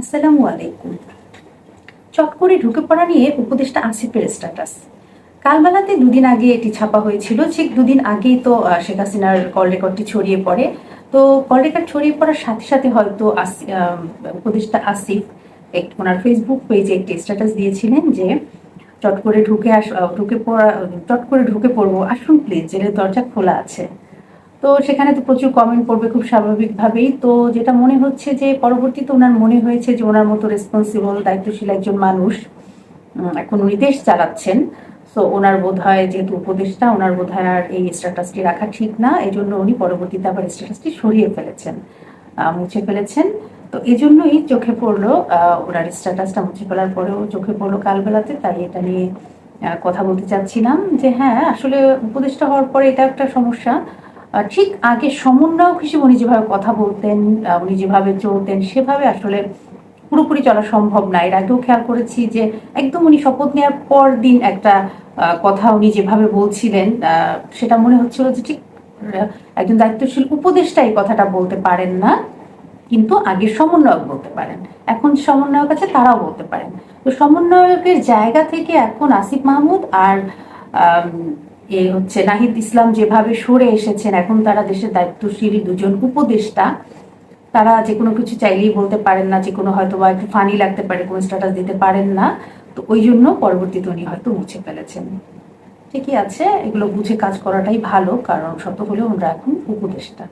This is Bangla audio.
আসসালামু আলাইকুম। চট করে ঢুকে পড়া নিয়ে উপদেশটা আসিফের স্ট্যাটাস কালবেলাতে দুদিন আগে এটি ছাপা হয়েছিল, ঠিক দুদিন আগেই তো শেখ হাসিনার কল রেকর্ডটি ছড়িয়ে পড়ে। তো কল রেকর্ড ছড়িয়ে পড়ার সাথে সাথে হয়তো উপদেষ্টা আসিফ ওনার ফেসবুক পেজে একটি স্ট্যাটাস দিয়েছিলেন যে, চট করে ঢুকে আস ঢুকে পড়া, চট করে ঢুকে পড়ব। আসুন প্লিজ জেলের দরজা খোলা আছে। তো সেখানে তো প্রচুর কমেন্ট পড়বে খুব স্বাভাবিকভাবেই। তো যেটা মনে হচ্ছে যে পরবর্তীতে ওনার মনে হয়েছে যে ওনার মতো রেসপন্সিবল দায়িত্বশীল একজন মানুষ এখন উনি দেশ চালাচ্ছেন। তো ওনার বোধ হয় যেহেতু উপদেশটা ওনার বোধ হয় আর এই স্ট্যাটাসটি রাখা ঠিক না। এই জন্য উনি পরবর্তীতে আবার স্ট্যাটাসটি সরিয়ে ফেলেছেন মুছে ফেলেছেন। তো এই জন্যই চোখে পড়ল ওনার স্ট্যাটাসটা মুছে ফেলার পরেও চোখে পড়ল কালবেলাতে। তাই এটা নিয়ে কথা বলতে চাচ্ছিলাম যে হ্যাঁ আসলে উপদেষ্টা হওয়ার পরে এটা একটা সমস্যা। ঠিক আগে সমন্বয়ক হিসেবে উনি যেভাবে কথা বলতেন উনি যেভাবে চলতেন, সেভাবে আসলে পুরোপুরি চলা সম্ভব না। এর আগেও খেয়াল করেছি যে একদম উনি শপথ নেওয়ার পর দিন একটা কথা উনি যেভাবে বলছিলেন সেটা মনে হচ্ছিল যে ঠিক একজন দায়িত্বশীল উপদেষ্টা এই কথাটা বলতে পারেন না, কিন্তু আগে সমন্বয়ক বলতে পারেন। এখন সমন্বয়ক আছে তারাও বলতে পারেন। তো সমন্বয়কের জায়গা থেকে এখন আসিফ মাহমুদ আর এ হচ্ছে নাহিদ ইসলাম যেভাবে সরে এসেছেন, এখন তারা দেশের দায়িত্বশীল দুজন উপদেষ্টা। তারা যে কোনো কিছু চাইলেই বলতে পারেন না, যে কোনো হয়তো বা একটু ফানি লাগতে পারে, কোনো স্ট্যাটাস দিতে পারেন না। তো ওই জন্য পরবর্তীতে উনি হয়তো মুছে ফেলেছেন। ঠিকই আছে, এগুলো বুঝে কাজ করাটাই ভালো, কারণ শত হলেও ওনারা এখন উপদেষ্টা।